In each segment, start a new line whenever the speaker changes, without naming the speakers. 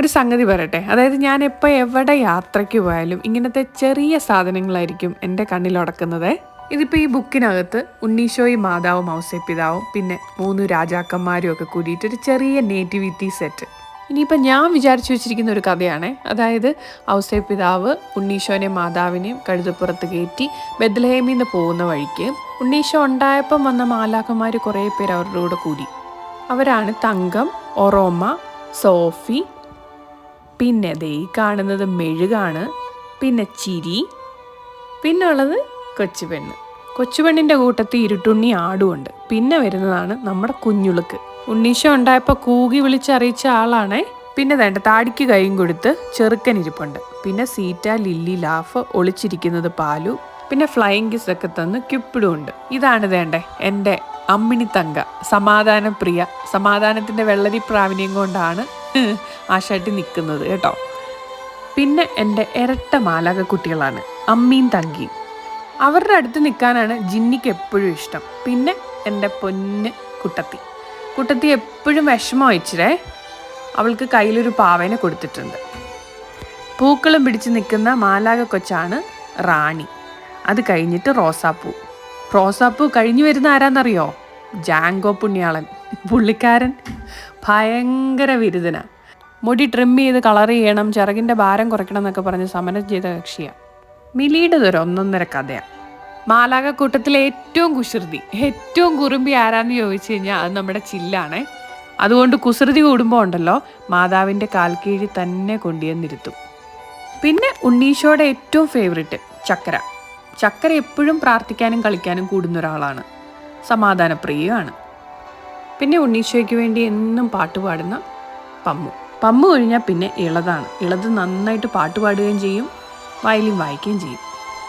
ഒരു സംഗതി പറയട്ടെ. അതായത് ഞാൻ എപ്പോൾ എവിടെ യാത്രയ്ക്ക് പോയാലും ഇങ്ങനത്തെ ചെറിയ സാധനങ്ങളായിരിക്കും എന്റെ കണ്ണിലുടക്കുന്നത് ഇതിപ്പോൾ ഈ ബുക്കിനകത്ത് ഉണ്ണീശോയി മാതാവും ഔസേപ്പിതാവും പിന്നെ മൂന്ന് രാജാക്കന്മാരും ഒക്കെ കൂടിയിട്ട് ഒരു ചെറിയ നേറ്റിവിറ്റി സെറ്റ്. ഇനിയിപ്പോൾ ഞാൻ വിചാരിച്ചു വെച്ചിരിക്കുന്ന ഒരു കഥയാണ്. അതായത് ഔസേപ്പിതാവ് ഉണ്ണീശോനെ മാതാവിനെയും കഴുതപ്പുറത്ത് കയറ്റി ബദ്ലഹേമിൽ നിന്ന് പോകുന്ന വഴിക്ക് ഉണ്ണീശോ ഉണ്ടായപ്പം വന്ന മാലാക്കന്മാർ കുറേ പേര് അവരുടെ കൂടെ കൂടി. അവരാണ് തങ്കം ഒറോമ സോഫി പിന്നെ ദേ ഈ കാണുന്നത് മെഴുകാണ് പിന്നെ ചിരി പിന്നെ ഉള്ളത് കൊച്ചുപെണ്ണ്. കൊച്ചുപെണ്ണിന്റെ കൂട്ടത്തിൽ ഇരുട്ടുണ്ണി ആടുമുണ്ട്. പിന്നെ വരുന്നതാണ് നമ്മുടെ കുഞ്ഞുളുക്ക്. ഉണ്ണീശോ ഉണ്ടായപ്പോൾ കൂകി വിളിച്ചറിയിച്ച ആളാണേ. പിന്നെ വേണ്ട താടിക്ക് കൈയും കൊടുത്ത് ചെറുക്കൻ ഇരിപ്പുണ്ട്. പിന്നെ സീറ്റ ലില്ലി ലാഫ് ഒളിച്ചിരിക്കുന്നത് പാലു പിന്നെ ഫ്ലൈയിങ് കിസ് ഒക്കെ തന്ന് ക്യുപ്പിടും ഉണ്ട് ഇതാണ് വേണ്ടേ എന്റെ അമ്മിണി തങ്ക. സമാധാന പ്രിയ സമാധാനത്തിന്റെ വെള്ളരി പ്രാവിണ്യം കൊണ്ടാണ് ആ ഷട്ടി നിൽക്കുന്നത് കേട്ടോ. പിന്നെ എന്റെ ഇരട്ട മാലക കുട്ടികളാണ് അമ്മീൻ തങ്കിയും. അവരുടെ അടുത്ത് നിൽക്കാനാണ് ജിന്നിക്ക് എപ്പോഴും ഇഷ്ടം. പിന്നെ എന്റെ പൊന്ന് കുട്ടത്തി. കുട്ടത്തി എപ്പോഴും വിഷമം അയച്ചിരേ അവൾക്ക് കയ്യിലൊരു പാവേനെ കൊടുത്തിട്ടുണ്ട്. പൂക്കളും പിടിച്ച് നിൽക്കുന്ന മാലാക കൊച്ചാണ് റാണി. അത് കഴിഞ്ഞിട്ട് റോസാപ്പൂ. റോസാപ്പൂ കഴിഞ്ഞു വരുന്ന ആരാന്നറിയോ? ജാങ്കോ പുണ്യാളൻ. പുള്ളിക്കാരൻ ഭയങ്കര വിരുദന മുടി ട്രിം ചെയ്ത് കളർ ചെയ്യണം ചിറകിന്റെ ഭാരം കുറയ്ക്കണം എന്നൊക്കെ പറഞ്ഞ് സമരം ചെയ്ത കക്ഷിയാണ് മിലിയുടെ ഒരു ഒന്നൊന്നര കഥയാണ് മാലാകക്കൂട്ടത്തിലെ ഏറ്റവും കുസൃതി ഏറ്റവും കുറുമ്പി ആരാന്ന് ചോദിച്ചു കഴിഞ്ഞാൽ അത് നമ്മുടെ ചില്ലാണേ. അതുകൊണ്ട് കുസൃതി കൂടുമ്പോൾ ഉണ്ടല്ലോ മാതാവിന്റെ കാൽ കീഴിൽ തന്നെ കൊണ്ടുവന്നിരുത്തും. പിന്നെ ഉണ്ണീശോയുടെ ഏറ്റവും ഫേവറിറ്റ് ചക്കര. ചക്കര എപ്പോഴും പ്രാർത്ഥിക്കാനും കളിക്കാനും കൂടുന്ന ഒരാളാണ്. സമാധാനപ്രിയമാണ് പിന്നെ ഉണ്ണീശോയ്ക്ക് വേണ്ടി എന്നും പാട്ട് പാടുന്ന പമ്മു. പമ്മു കഴിഞ്ഞാൽ പിന്നെ ഇളതാണ്. ഇളത് നന്നായിട്ട് പാട്ട് പാടുകയും ചെയ്യും വയലിൻ വായിക്കുകയും ചെയ്യും.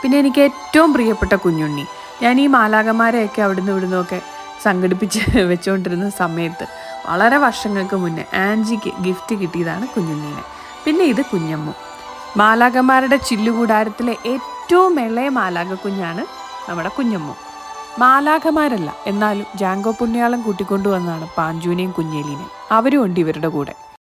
പിന്നെ എനിക്ക് ഏറ്റവും പ്രിയപ്പെട്ട കുഞ്ഞുണ്ണി. ഞാൻ ഈ മാലാകന്മാരെയൊക്കെ അവിടുന്ന് ഇവിടുന്നൊക്കെ സംഘടിപ്പിച്ച് വെച്ചുകൊണ്ടിരുന്ന സമയത്ത് വളരെ വർഷങ്ങൾക്ക് മുന്നേ ആൻജിക്ക് ഗിഫ്റ്റ് കിട്ടിയതാണ് കുഞ്ഞുണ്ണീനെ. പിന്നെ ഇത് കുഞ്ഞമ്മു. മാലാകന്മാരുടെ ചില്ലുകൂടാരത്തിലെ ഏറ്റവും ഇളയ മാലാക കുഞ്ഞാണ് നമ്മുടെ കുഞ്ഞമ്മു. മാലാഖമാരല്ല. എന്നാലും ജാങ്കോ പുണ്യാളം കൂട്ടിക്കൊണ്ടുവന്നാണ് പാഞ്ചുവിനെയും കുഞ്ഞേലിനെയും. അവരും ഉണ്ട് ഇവരുടെ കൂടെ.